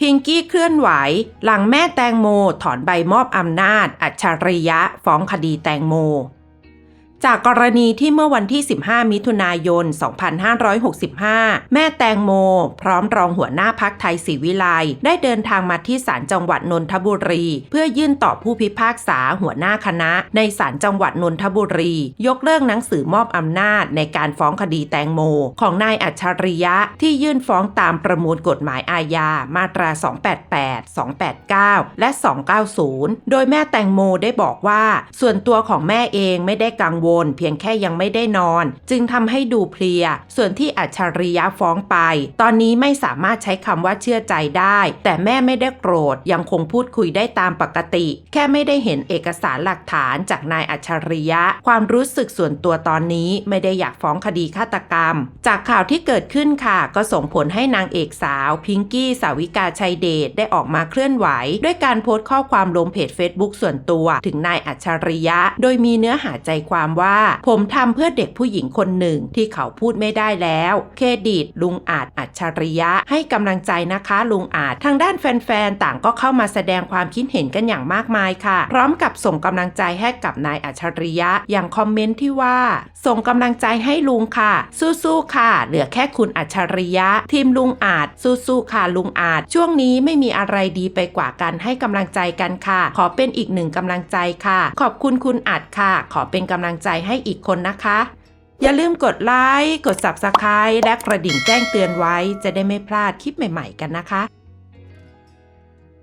พิงกี้เคลื่อนไหว หลังแม่แตงโม ถอนใบมอบอำนาจ อัจฉริยะ ฟ้องคดีแตงโม จากกรณีที่เมื่อวันที่ 15 มิถุนายน 2565 แม่แตงโม พร้อมรองหัวหน้าพักไทยศรีวิไลได้เดินทางมาที่ศาลจังหวัดนนทบุรี เพื่อยื่นต่อผู้พิพากษาหัวหน้าคณะ ในศาลจังหวัดนนทบุรี ยกเลิกหนังสือมอบอำนาจในการฟ้องคดีแตงโม ของนายอัจฉริยะที่ยื่นฟ้องตามประมวลกฎหมายอาญามาตรา 288 289 และ 290 โดยแม่แตงโมได้บอกว่า ส่วนตัวของแม่เองไม่ได้กังวลเพียงแค่ยังไม่ได้นอน จึงทำให้ดูเพลีย ส่วนที่อัจฉริยะฟ้องไป ตอนนี้ไม่สามารถใช้คำว่าเชื่อใจได้ แต่แม่ไม่ได้โกรธยังคงพูดคุยได้ตามปกติ แค่ไม่ได้เห็นเอกสารหลักฐานจากนายอัจฉริยะ ความรู้สึกส่วนตัวตอนนี้ไม่ได้อยากฟ้องคดีฆาตกรรม จากข่าวที่เกิดขึ้นค่ะ ก็ส่งผลให้นางเอกสาว พิงกี้สาวิกาชัยเดชได้ออกมาเคลื่อนไหว ด้วยการโพสต์ข้อความลงเพจ Facebook ส่วนตัว ถึงนายอัจฉริยะ โดยมีเนื้อหาใจความว่า ผมทำเพื่อเด็กผู้หญิงคนหนึ่งที่เขาพูดไม่ได้แล้ว เครดิตลุงอาจอัจฉริยะ ให้กำลังใจนะคะลุงอาจทางด้านแฟนๆ ต่างก็เข้ามาแสดงความคิดเห็นกันอย่างมากมายค่ะ พร้อมกับส่งกำลังใจให้กับนายอัจฉริยะ อย่างคอมเมนต์ที่ว่า ส่งกำลังใจให้ลุงค่ะ สู้ๆค่ะ เหลือแค่คุณอัจฉริยะ ทีมลุงอาจสู้ๆค่ะลุงอาจ ช่วงนี้ไม่มีอะไรดีไปกว่าการให้กำลังใจกันค่ะ ขอเป็นอีกหนึ่งกำลังใจค่ะ ขอบคุณคุณอัดค่ะ ขอเป็นกำลังใจให้อีกคนนะคะ อย่าลืมกดไลค์ กด Subscribe และกระดิ่งแจ้งเตือนไว้ จะได้ไม่พลาดคลิปใหม่ ๆ กันนะคะ